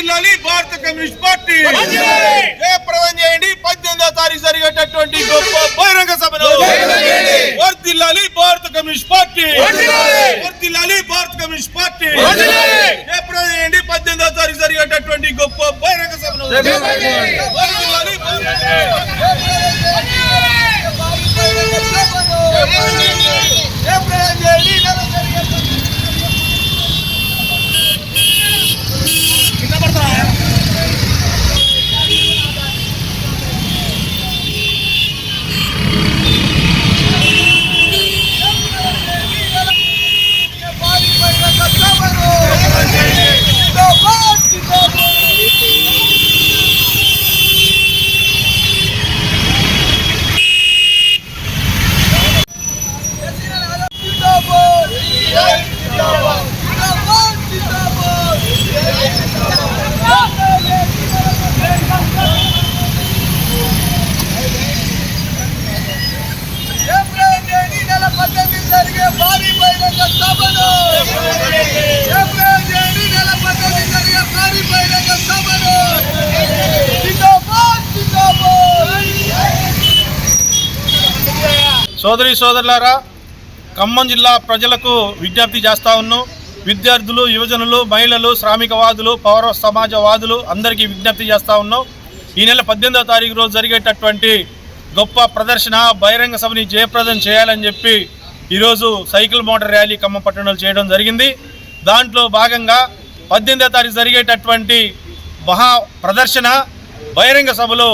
వర్దిల్లాలి భారత communist party. జయప్రదం చేయండి? పద్దెనిమిదో తారీఖు జరిగేటటువంటి గొప్ప బహిరంగ వర్దిల్లాలి భారత కమ్యూనిస్ట్ పార్టీ. వర్దిల్లాలి భారత కమ్యూనిస్ట్ పార్టీ. జయప్రదం చేయండి? పద్దెనిమిదో తారీఖు జరిగేటటువంటి గొప్ప బహిరంగ వర్ధిల్లాలి భారత జయప్రదం చేయండి ఏప్రిల్ తేదీ నెల పద్దెనిమిది జరిగే భారీ బహిరంగ సభను ఏప్రిల్ తేదీ నెల పద్దెనిమిది జరిగే భారీ బహిరంగ సభను జిందాబాద్ జిందాబాద్ సోదరి సోదరులారా ఖమ్మం జిల్లా ప్రజలకు విజ్ఞప్తి చేస్తా ఉన్నాం. విద్యార్థులు యువజనులు మహిళలు శ్రామికవాదులు పౌర సమాజవాదులు అందరికీ విజ్ఞప్తి చేస్తా ఉన్నాం. ఈ నెల పద్దెనిమిదో తారీఖు రోజు జరిగేటటువంటి గొప్ప ప్రదర్శన బహిరంగ సభని జయప్రదం చేయాలని చెప్పి ఈరోజు సైకిల్ మోటార్ ర్యాలీ ఖమ్మం పట్టణంలో చేయడం జరిగింది. దాంట్లో భాగంగా పద్దెనిమిదో తారీఖు జరిగేటటువంటి మహా ప్రదర్శన బహిరంగ సభలో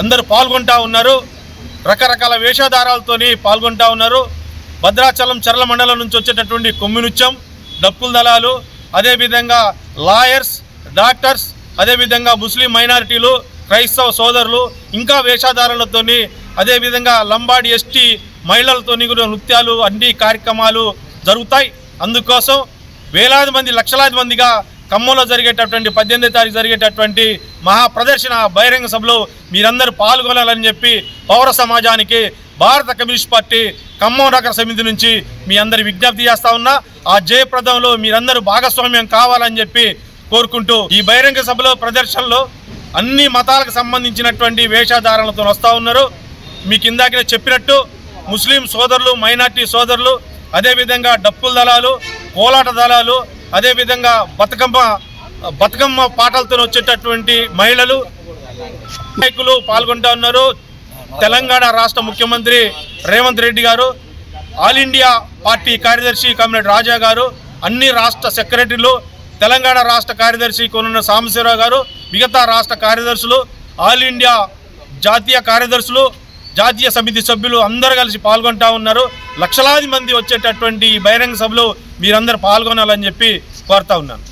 అందరూ పాల్గొంటా ఉన్నారు. రకరకాల వేషధారాలతోని పాల్గొంటా ఉన్నారు. భద్రాచలం చర్ల మండలం నుంచి వచ్చేటటువంటి కొమ్మినుత్యం డప్పుల దళాలు అదేవిధంగా లాయర్స్ డాక్టర్స్ అదేవిధంగా ముస్లిం మైనారిటీలు క్రైస్తవ సోదరులు ఇంకా వేషధారాలతోని అదేవిధంగా లంబాడి ఎస్టీ మహిళలతోని కూడా నృత్యాలు అన్ని కార్యక్రమాలు జరుగుతాయి. అందుకోసం వేలాది మంది లక్షలాది మందిగా ఖమ్మంలో జరిగేటటువంటి పద్దెనిమిది తారీఖు జరిగేటటువంటి మహా ప్రదర్శన బహిరంగ సభలో మీరందరూ పాల్గొనాలని చెప్పి పౌర సమాజానికి భారత కమ్యూనిస్ట్ పార్టీ ఖమ్మం నగర సమితి నుంచి మీ అందరి విజ్ఞప్తి చేస్తా ఉన్నా. ఆ జయప్రదంలో మీరందరూ భాగస్వామ్యం కావాలని చెప్పి కోరుకుంటూ ఈ బహిరంగ సభలో ప్రదర్శనలో అన్ని మతాలకు సంబంధించినటువంటి వేషధారణలతో వస్తూ ఉన్నారు. మీకు ఇందాకనే చెప్పినట్టు ముస్లిం సోదరులు మైనార్టీ సోదరులు అదేవిధంగా డప్పుల దళాలు కోలాట దళాలు అదేవిధంగా బతుకమ్మ బతుకమ్మ పాటలతో వచ్చేటటువంటి మహిళలు నాయకులు పాల్గొంటూ ఉన్నారు. తెలంగాణ రాష్ట్ర ముఖ్యమంత్రి Revanth Reddy garu all India party కార్యదర్శి కమిరెడ్ రాజా గారు అన్ని రాష్ట్ర సెక్రటరీలు తెలంగాణ రాష్ట్ర కార్యదర్శి కొనున్న సాంబశివరావు గారు మిగతా రాష్ట్ర కార్యదర్శులు ఆల్ ఇండియా జాతీయ కార్యదర్శులు జాతీయ సమితి సభ్యులు అందరూ కలిసి పాల్గొంటా ఉన్నారు. లక్షలాది మంది వచ్చేటటువంటి ఈ బహిరంగ సభలో మీరందరూ పాల్గొనాలని చెప్పి కోరుతా ఉన్నాను.